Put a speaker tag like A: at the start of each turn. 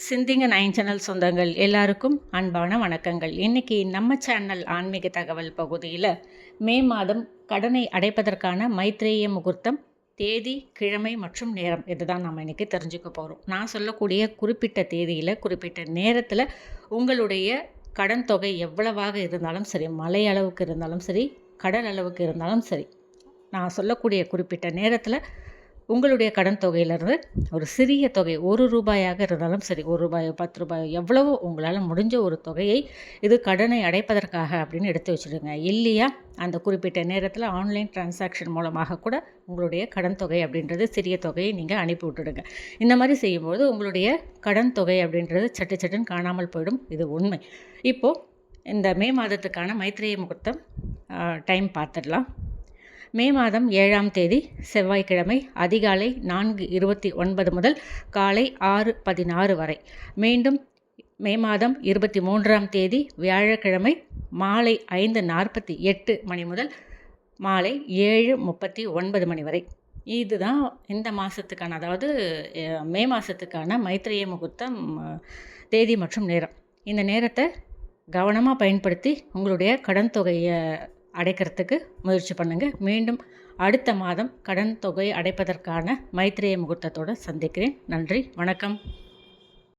A: சிந்திங்க nine channel சொந்தங்கள் எல்லாருக்கும் அன்பான வணக்கங்கள். இன்றைக்கி நம்ம சேனல் ஆன்மீக தகவல் பகுதியில் மே மாதம் கடனை அடைப்பதற்கான மைத்ரேய முகூர்த்தம் தேதி கிழமை மற்றும் நேரம் இதுதான் நம்ம இன்றைக்கி தெரிஞ்சுக்க போகிறோம் நான் சொல்லக்கூடிய குறிப்பிட்ட தேதியில் குறிப்பிட்ட நேரத்தில் உங்களுடைய கடன் தொகை எவ்வளவாக இருந்தாலும் சரி மலை அளவுக்கு இருந்தாலும் சரி கடல் அளவுக்கு இருந்தாலும் சரி நான் சொல்லக்கூடிய குறிப்பிட்ட நேரத்தில் உங்களுடைய கடன் தொகையிலேருந்து ஒரு சிறிய தொகை ஒரு ரூபாயாக இருந்தாலும் சரி ஒரு ரூபாயோ பத்து ரூபாயோ எவ்வளவோ உங்களால் முடிஞ்ச ஒரு தொகையை இது கடனை அடைப்பதற்காக அப்படின்னு எடுத்து வச்சுடுங்க. இல்லையா? அந்த குறிப்பிட்ட நேரத்தில் ஆன்லைன் டிரான்சாக்ஷன் மூலமாக கூட உங்களுடைய கடன் தொகை அப்படின்றது சிறிய தொகையை நீங்கள் அனுப்பி விட்டுடுங்க. இந்த மாதிரி செய்யும்போது உங்களுடைய கடன் தொகை அப்படின்றது சட்டு சட்டுன்னு காணாமல் போயிடும். இது உண்மை. இப்போது இந்த மே மாதத்துக்கான மைத்ரேய முகூர்த்தம் டைம் பார்த்துடலாம். மே மாதம் ஏழாம் தேதி செவ்வாய்க்கிழமை அதிகாலை நான்கு இருபத்தி ஒன்பது முதல் காலை ஆறு பதினாறு வரை. மீண்டும் மே மாதம் இருபத்தி மூன்றாம் தேதி வியாழக்கிழமை மாலை ஐந்து நாற்பத்தி எட்டு மணி முதல் மாலை ஏழு முப்பத்தி ஒன்பது மணி வரை. இதுதான் இந்த மாதத்துக்கான அதாவது மே மாதத்துக்கான மைத்திரிய முகூர்த்தம் தேதி மற்றும் நேரம். இந்த நேரத்தை கவனமாக பயன்படுத்தி உங்களுடைய கடன் தொகையை அடைக்கிறதுக்கு முயற்சி பண்ணுங்கள் மீண்டும் அடுத்த மாதம் கடன் தொகை அடைப்பதற்கான மைத்திரிய முகூர்த்தத்தோடு சந்திக்கிறேன். நன்றி வணக்கம்.